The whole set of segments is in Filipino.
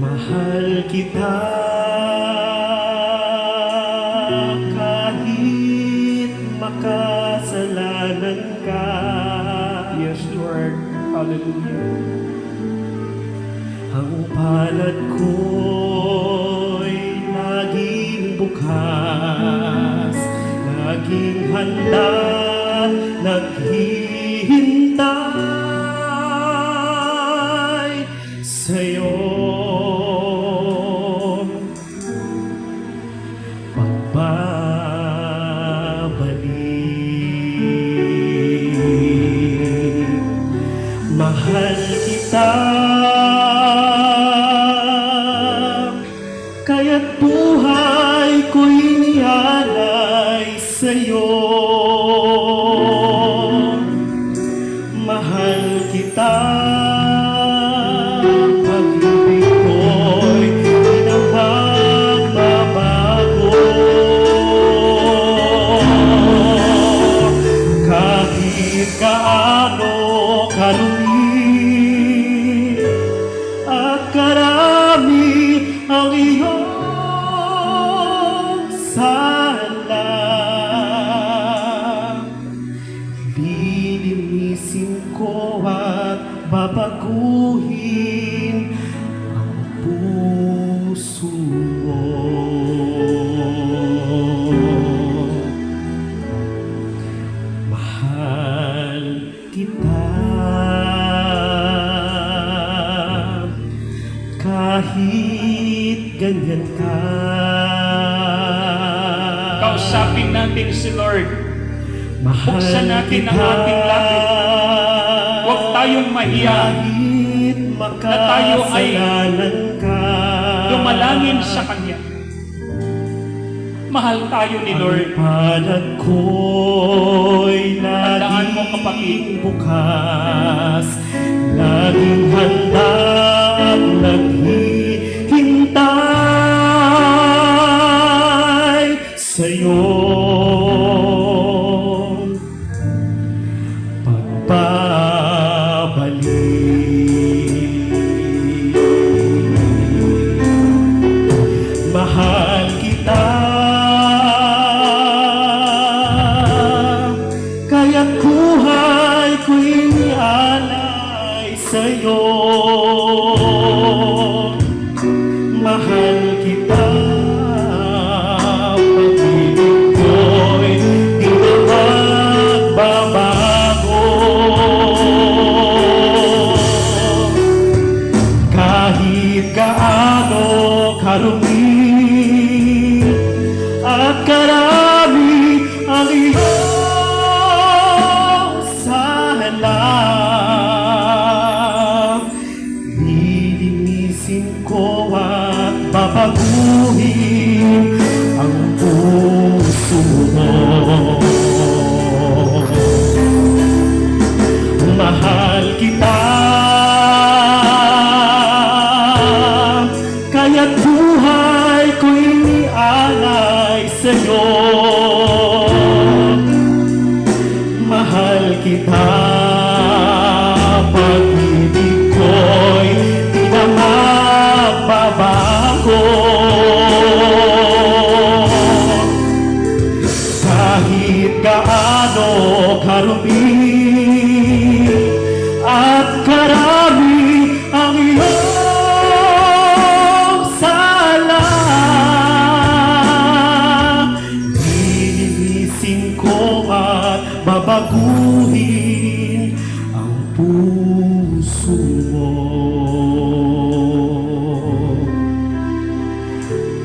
Mahal kita kahit makasalanan ka. Yes, Lord. Hallelujah. Ang palad ko'y laging bukas, laging handa, naghihintay sa'yo. Kaya't buhay ko'y nialay sa'yo. Mahal kita babaguhin ang puso mo. Mahal kita kahit ganyan ka. Kausapin natin si Lord. Mahal Buksan natin ang kita. ating langit. Tayong mahiya Kahit na tayo ay. Dumalangin sa Kanya. Mahal tayo ni Lord. Ang ko'y Tandaan mo, kapatid. laging bukas, laging handa at naghihintay sa'yo. At kita Pag-ibig ko'y di na magbabago kahit gaano karumi at karami ang iyong sala. Lilinisin ko at babaguhin ang puso mo.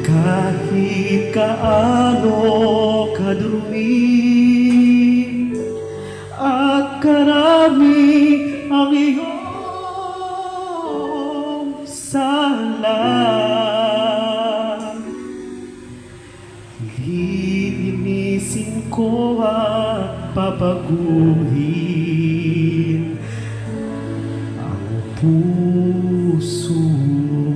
Kahit kaano kadrumi at karami ang iyong sala. Lilinisin ko papaguhin ang puso mo.